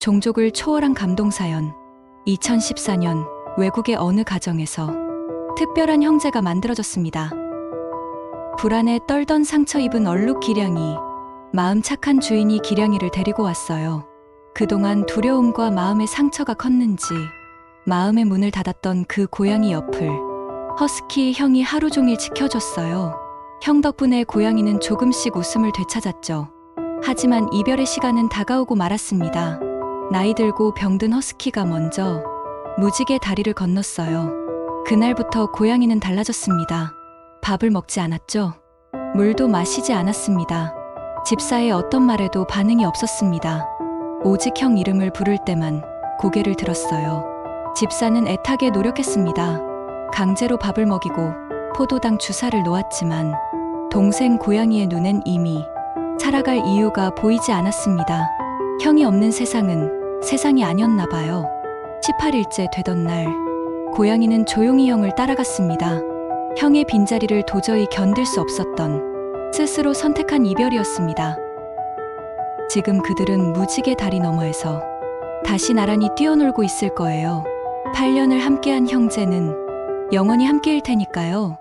종족을 초월한 감동사연. 2014년 외국의 어느 가정에서 특별한 형제가 만들어졌습니다. 불안에 떨던 상처 입은 얼룩 기량이 마음 착한 주인이 기량이를 데리고 왔어요. 그동안 두려움과 마음의 상처가 컸는지 마음의 문을 닫았던 그 고양이 옆을 허스키 형이 하루 종일 지켜줬어요. 형 덕분에 고양이는 조금씩 웃음을 되찾았죠. 하지만 이별의 시간은 다가오고 말았습니다. 나이 들고 병든 허스키가 먼저 무지개 다리를 건넜어요. 그날부터 고양이는 달라졌습니다. 밥을 먹지 않았죠. 물도 마시지 않았습니다. 집사의 어떤 말에도 반응이 없었습니다. 오직 형 이름을 부를 때만 고개를 들었어요. 집사는 애타게 노력했습니다. 강제로 밥을 먹이고 포도당 주사를 놓았지만 동생 고양이의 눈엔 이미 살아갈 이유가 보이지 않았습니다. 형이 없는 세상은 세상이 아니었나 봐요. 18일째 되던 날, 고양이는 조용히 형을 따라갔습니다. 형의 빈자리를 도저히 견딜 수 없었던 스스로 선택한 이별이었습니다. 지금 그들은 무지개 다리 너머에서 다시 나란히 뛰어놀고 있을 거예요. 8년을 함께한 형제는 영원히 함께일 테니까요.